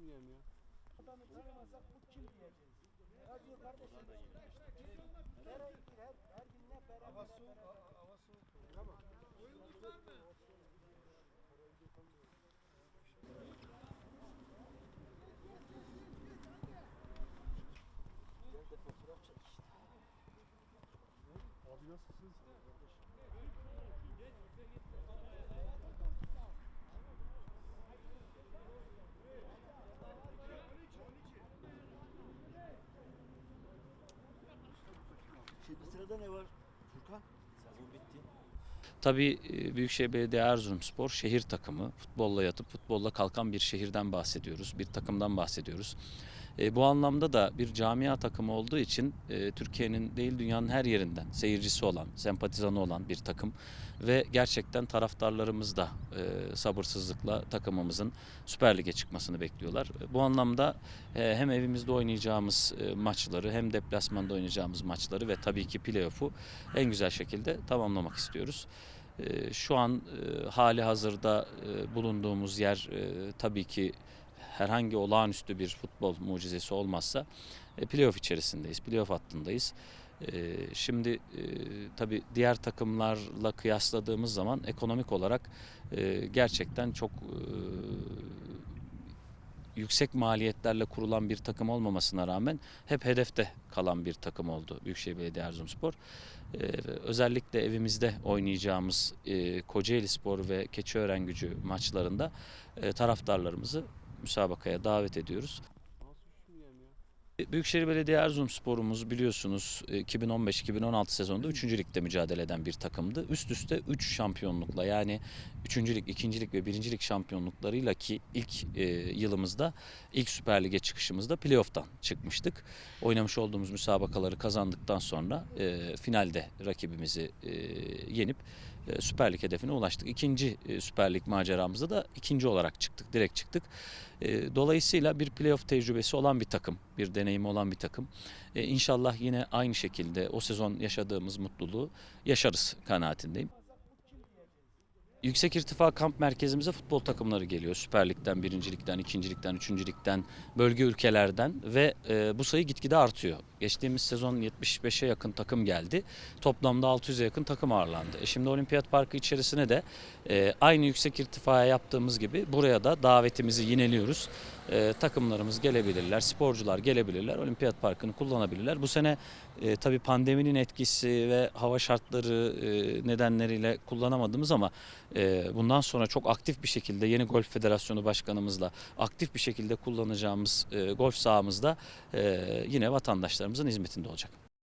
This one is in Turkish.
düşünmüyorum ya. Adamı tanımasak bu kim diyeceğiz? Yazıyor kardeşim. Nereye gittin? Her, her gün ne beraber. Hava soğuk. Hava soğuk. Tamam. Abi nasılsınız? Şimdi sırada ne var Furkan? Sezon bitti. Tabii e, Büyükşehir Belediye Erzurumspor şehir takımı. Futbolla yatıp futbolla kalkan bir şehirden bahsediyoruz. Bir takımdan bahsediyoruz. E, bu anlamda da bir camia takımı olduğu için e, Türkiye'nin değil dünyanın her yerinden seyircisi olan, sempatizanı olan bir takım ve gerçekten taraftarlarımız da e, sabırsızlıkla takımımızın Süper Lig'e çıkmasını bekliyorlar. Bu anlamda e, hem evimizde oynayacağımız e, maçları hem deplasmanda oynayacağımız maçları ve tabii ki playoff'u en güzel şekilde tamamlamak istiyoruz. E, Şu an e, hali hazırda e, bulunduğumuz yer tabii ki herhangi olağanüstü bir futbol mucizesi olmazsa e, playoff içerisindeyiz, playoff hattındayız. E, Şimdi e, tabii diğer takımlarla kıyasladığımız zaman ekonomik olarak e, gerçekten çok e, yüksek maliyetlerle kurulan bir takım olmamasına rağmen hep hedefte kalan bir takım oldu Büyükşehir Belediye Erzurumspor. Ee, özellikle evimizde oynayacağımız e, Kocaeli Spor ve Keçiören Gücü maçlarında e, taraftarlarımızı müsabakaya davet ediyoruz. E, Büyükşehir Belediye Erzurumspor'umuz biliyorsunuz e, 2015-2016 sezonunda 3. ligde mücadele eden bir takımdı. Üst üste 3 şampiyonlukla yani 3. lig, 2. lig ve 1. lig şampiyonluklarıyla ki ilk e, yılımızda ilk Süper Lig'e çıkışımızda playoff'tan çıkmıştık. Oynamış olduğumuz müsabakaları kazandıktan sonra e, finalde rakibimizi e, yenip e, Süper Lig hedefine ulaştık. İkinci e, Süper Lig maceramızda da ikinci olarak çıktık, direkt çıktık. E, Dolayısıyla bir playoff tecrübesi olan bir takım, bir deneyimi olan bir takım. E, İnşallah yine aynı şekilde o sezon yaşadığımız mutluluğu yaşarız kanaatindeyim. Yüksek irtifa kamp merkezimize futbol takımları geliyor. Süper Lig'den, 1. Lig'den, 2. Lig'den, 3. Lig'den, bölge ülkelerden ve e, bu sayı gitgide artıyor. Geçtiğimiz sezon 75'e yakın takım geldi. Toplamda 600'e yakın takım ağırlandı. E şimdi Olimpiyat Parkı içerisine de e, aynı yüksek irtifaya yaptığımız gibi buraya da davetimizi yineliyoruz. E, takımlarımız gelebilirler, sporcular gelebilirler, Olimpiyat Parkı'nı kullanabilirler. Bu sene e, tabii pandeminin etkisi ve hava şartları e, nedenleriyle kullanamadığımız ama bundan sonra çok aktif bir şekilde yeni Golf Federasyonu Başkanımızla aktif bir şekilde kullanacağımız e, golf sahamızda e, yine vatandaşlarımızın hizmetinde olacak.